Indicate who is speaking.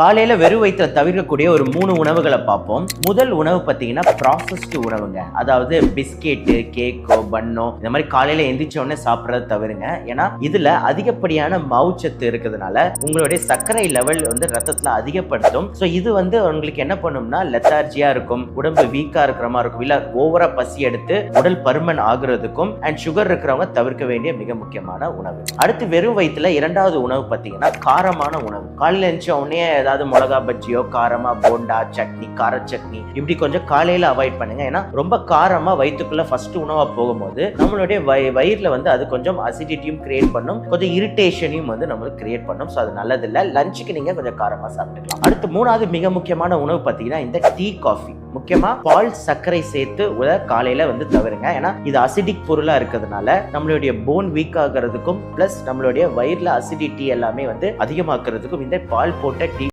Speaker 1: காலையில வெறும் வயிற்றுல தவிர்க்கக்கூடிய ஒரு மூணு உணவுகளை பார்ப்போம். முதல் உணவு பார்த்தீங்கன்னா ப்ராசஸ்டு உணவுங்க. அதாவது பிஸ்கெட்டு கேக்கோ பண்ணோ இந்த மாதிரி காலையில எந்திரிச்சோடனே சாப்பிட்றத தவிருங்க. ஏன்னா இதுல அதிகப்படியான மவுச்சத்து இருக்கிறதுனால உங்களுடைய சர்க்கரை லெவல் வந்து ரத்தத்துல அதிகப்படுத்தும். ஸோ இது வந்து உங்களுக்கு என்ன பண்ணும்னா லெத்தார்ஜியா இருக்கும் உடம்பு வீக்கா இருக்கிற மாதிரி இருக்கும். இல்லை ஓவரா பசி எடுத்து உடல் பருமன் ஆகுறதுக்கும் அண்ட் சுகர் இருக்கிறவங்க தவிர்க்க வேண்டிய மிக முக்கியமான உணவு. அடுத்து வெறும் வயிற்றுல இரண்டாவது உணவு பார்த்தீங்கன்னா காரமான உணவு. காலையில் எந்திரிச்ச உடனே ஏதாவது மிளகா பஜ்ஜியோ காரமா போண்டா சட்னி கார சட்னி இப்படி கொஞ்சம் காலையில அவாய்ட் பண்ணுங்க. ஏன்னா ரொம்ப காரமா வயிற்றுக்குள்ள ஃபர்ஸ்ட் உணவா போகும்போது நம்மளுடைய வய வயிறுல வந்து அது கொஞ்சம் அசிடிட்டியும் கிரியேட் பண்ணும். கொஞ்சம் இரிட்டேஷனையும் வந்து நம்மளுக்கு கிரியேட் பண்ணும். ஸோ அது நல்லது இல்லை லஞ்சுக்கு நீங்க கொஞ்சம் காரமா சாப்பிட்டுக்கலாம். அடுத்து மூணாவது மிக முக்கியமான உணவு பார்த்தீங்கன்னா இந்த டீ காஃபி முக்கியமா பால் சர்க்கரை சேர்த்து உத காலையில வந்து தவிருங்க ஏன்னா இது அசிடிக் பொருளா இருக்கிறதுனால நம்மளுடைய போன் வீக் ஆகிறதுக்கும் பிளஸ் நம்மளுடைய வயிறுல அசிடிட்டி எல்லாமே வந்து அதிகமாக்குறதுக்கும் இந்த பால் போட்ட டீ